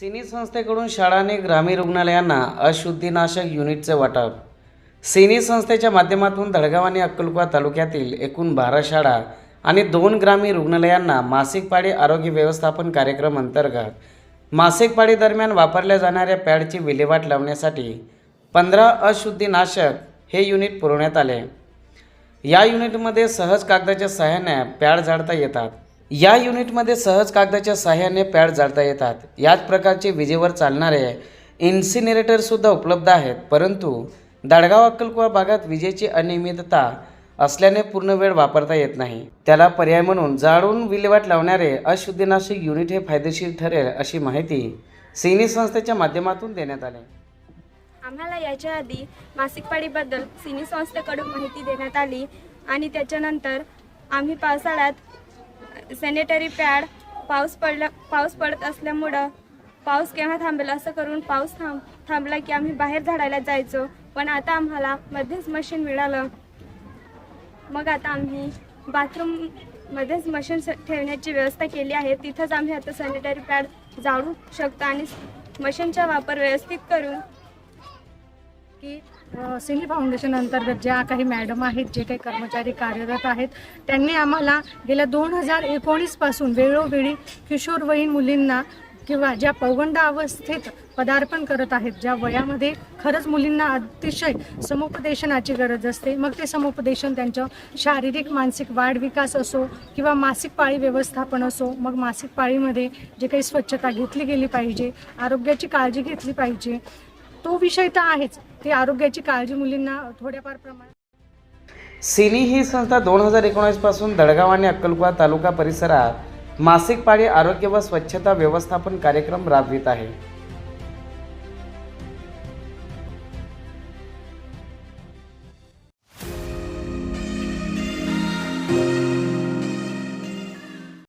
सिनी संस्थेकडून शाळा आणि ग्रामीण रुग्णालयांना अशुद्धीनाशक युनिटचे वाटप. सिनी संस्थेच्या माध्यमातून दडगाव आणि अक्कलकुवा तालुक्यातील एकूण बारा शाळा आणि दोन ग्रामीण रुग्णालयांना मासिक पाळी आरोग्य व्यवस्थापन कार्यक्रम अंतर्गत मासिक पाळी दरम्यान वापरल्या जाणाऱ्या पॅडची विल्हेवाट लावण्यासाठी पंधरा अशुद्धीनाशक हे युनिट पुरवण्यात आले. या युनिटमध्ये सहज कागदाच्या सहाय्याने पॅड झाडता येतात. या युनिटमध्ये सहज कागदाच्या सहाय्याने पॅड जाळता येतात. याच प्रकारचे विजेवर चालणारे इन्सिनेरेटरसुद्धा उपलब्ध आहेत. परंतु दडगाव अक्कलकुवा भागात विजेची अनियमितता असल्याने पूर्ण वेळ वापरता येत नाही. त्याला पर्याय म्हणून जाळून विल्हेवाट लावणारे अशुद्धीनाशक युनिट हे फायदेशीर ठरेल अशी माहिती सिनी संस्थेच्या माध्यमातून देण्यात आली. आम्हाला याच्या आधी मासिक पाळीबद्दल सिनी संस्थेकडून माहिती देण्यात आली आणि त्याच्यानंतर आम्ही पावसाळ्यात सॅनिटरी पॅड पाऊस पडला पाऊस पडत असल्यामुळं पाऊस केव्हा थांबेल असं करून पाऊस थांब थांबला की आम्ही बाहेर झाडायला जायचो. पण आता आम्हाला मध्येच मशीन मिळालं. मग आता आम्ही बाथरूममध्येच मशीन ठेवण्याची व्यवस्था केली आहे. तिथंच आम्ही आता सॅनिटरी पॅड जाळू शकतो आणि मशीनचा वापर व्यवस्थित करून की अ, सिनी फाउंडेशन अंतर्गत ज्या काही मॅडम आहेत जे काही कर्मचारी कार्यरत आहेत त्यांनी आम्हाला गेल्या दोन हजार एकोणीसपासून वेळोवेळी किशोरवयीन मुलींना किंवा ज्या पौगंड अवस्थेत पदार्पण करत आहेत ज्या वयामध्ये खरंच मुलींना अतिशय समुपदेशनाची गरज असते. मग ते समुपदेशन त्यांचं शारीरिक मानसिक वाढ विकास असो किंवा मासिक पाळी व्यवस्थापन असो मग मासिक पाळीमध्ये जे काही स्वच्छता घेतली गेली पाहिजे आरोग्याची काळजी घेतली पाहिजे तो विषय तर आहेच. ती आरोग्याची काळजी मुलींना थोड्याफार प्रमाणात सिनी ही संस्था दोन हजार एकोणीसपासून दडगाव आणि अक्कलकुवा तालुका परिसरात मासिक पाळी आरोग्य व स्वच्छता व्यवस्थापन कार्यक्रम राबवित आहे.